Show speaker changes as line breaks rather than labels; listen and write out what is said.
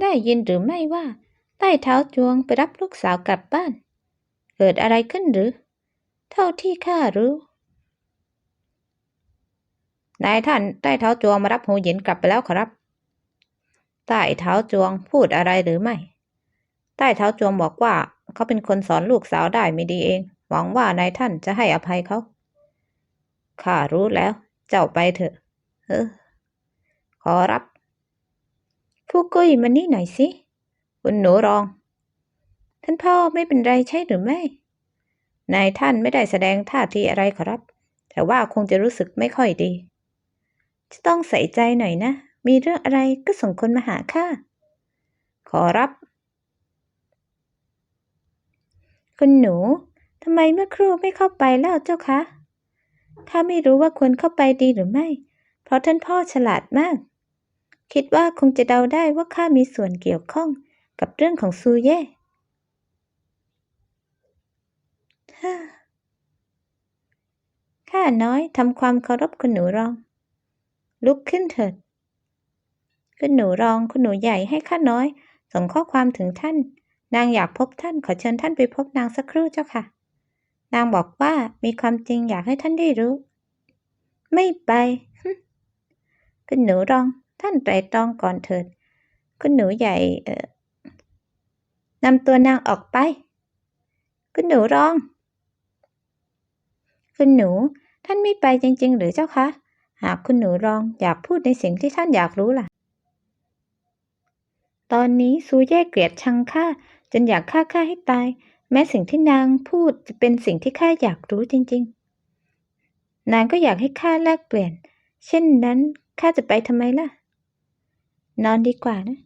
ได้ยินหรือไม่ว่า ใต้เท้าจวงไปรับลูกสาวกลับบ้าน เกิดอะไรขึ้นหรือ เท่าที่ข้ารู้นายท่านใต้เท้าจวงมารับหูหยินกลับไปแล้วครับใต้เท้าจวงพูดอะไรหรือไม่ ใต้เท้าจวงบอกว่า เขาเป็นคนสอนลูกสาวได้ไม่ดีเอง หวังว่านายท่านจะให้อภัยเขาข้ารู้แล้ว เจ้าไปเถอะ เออ ขอรับ ผู้กุ้ยมานี่หน่อยสิคุณหนูรอง ท่านพ่อไม่เป็นไรใช่หรือไม่ นายท่านไม่ได้แสดงท่าทีอะไรขอรับ แต่ว่าคงจะรู้สึกไม่ค่อยดี จะต้องใส่ใจหน่อยนะ มีเรื่องอะไรก็ส่งคนมาหาข้า ขอรับ คุณหนูทำไมเมื่อครู่ไม่เข้าไปแล้วเจ้าคะข้าไม่รู้ว่าควรเข้าไปดีหรือไม่ เพราะท่านพ่อฉลาดมาก คิดว่าคงจะเดาได้ว่าข้ามีส่วนเกี่ยวข้องกับเรื่องของซูเย่ฮ่าข้าน้อยทำความเคารพคุณหนูรอง ลุกขึ้นเถิด คุณหนูรองคุณหนูใหญ่ให้ข้าน้อย ส่งข้อความถึงท่าน นางอยากพบท่านขอเชิญท่านไปพบนางสักครู่เจ้าค่ะ นางบอกว่ามีความจริงอยากให้ท่านได้รู้ ไม่ไปคุณหนูรอง ท่านไตรตรองก่อนเถิด คุณหนูใหญ่เอ่อนำตัวนางออกไป คุณหนูร้อง คุณหนู ท่านไม่ไปจริง ๆ หรือเจ้าคะ หากคุณหนูร้องอยากพูดในสิ่งที่ท่านอยากรู้ล่ะ ตอนนี้ซูเย่เกลียดชังข้าจนอยากฆ่าข้าให้ตาย แม้สิ่งที่นางพูดจะเป็นสิ่งที่ข้าอยากรู้จริง ๆ นางก็อยากให้ข้าแลกเปลี่ยน เช่นนั้นข้าจะไปทำไมล่ะ นอนดีกว่านะ